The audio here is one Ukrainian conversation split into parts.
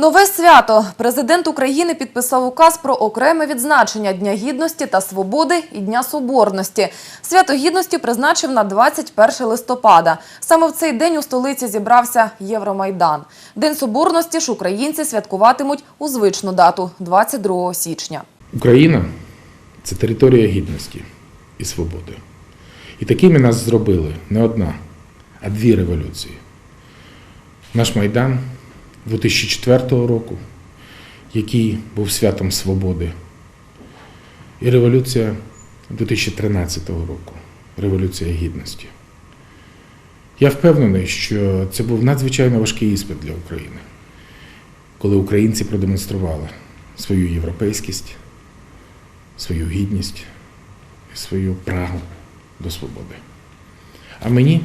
Нове свято. Президент України підписав указ про окреме відзначення Дня Гідності та Свободи і Дня Соборності. Свято Гідності призначив на 21 листопада. Саме в цей день у столиці зібрався Євромайдан. День Соборності ж українці святкуватимуть у звичну дату – 22 січня. Україна це територія гідності і свободи. І такими нас зробили не одна, а дві революції. Наш Майдан 2004 року, який був святом свободи, і революція 2013 року, революція гідності. Я впевнений, що це був надзвичайно важкий іспит для України, коли українці продемонстрували свою європейськість, свою гідність і свою прагу до свободи. А мені,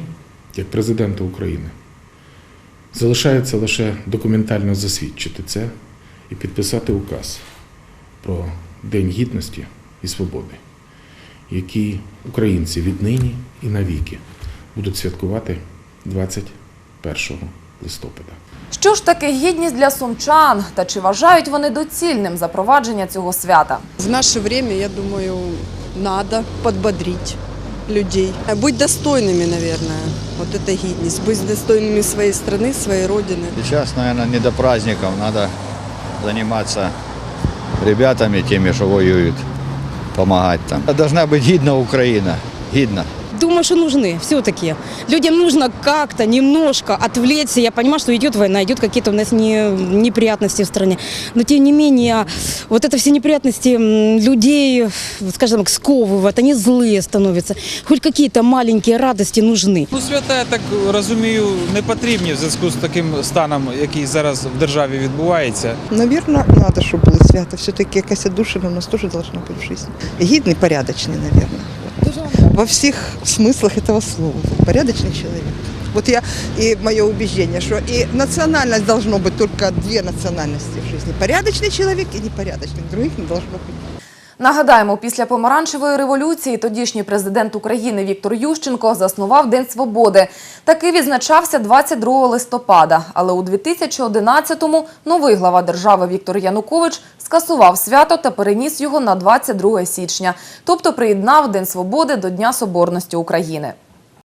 як президенту України, залишається лише документально засвідчити це і підписати указ про День гідності і свободи, який українці віднині і навіки будуть святкувати 21 листопада. Що ж таке гідність для сумчан? Та чи вважають вони доцільним запровадження цього свята? В наше время, я думаю, надо подбодрить людей. Быть достойными, наверное. Вот это гидность. Быть достойными своей страны, своей родины. Сейчас, наверное, не до праздников, надо заниматься ребятами, теми, что воюют, помогать там. Должна быть гидна Украина, гидна. Думаю, что нужны все-таки. Людям нужно как-то немножко отвлечься. Я понимаю, что идет война, идет какие-то у нас не, неприятности в стране. Но тем не менее, вот это все неприятности м, людей, скажем так, сковывают, они злые становятся. Хоть какие-то маленькие радости нужны. Ну, свята, я так розумію, не потрібні в зв'язку з таким станом, який зараз в державі відбувається. Наверное, надо, чтобы было свято. Все-таки якась отдушина у нас тоже должна быть в жизни. Гидный, порядочный, наверное. Во всех смыслах этого слова. Порядочный человек. Вот я и мое убеждение, что и национальность должно быть только две национальности в жизни. Порядочный человек и непорядочный. Других не должно быть. Нагадаємо, після помаранчевої революції тодішній президент України Віктор Ющенко заснував День Свободи. Такий відзначався 22 листопада. Але у 2011-му новий глава держави Віктор Янукович скасував свято та переніс його на 22 січня, тобто приєднав День Свободи до Дня Соборності України.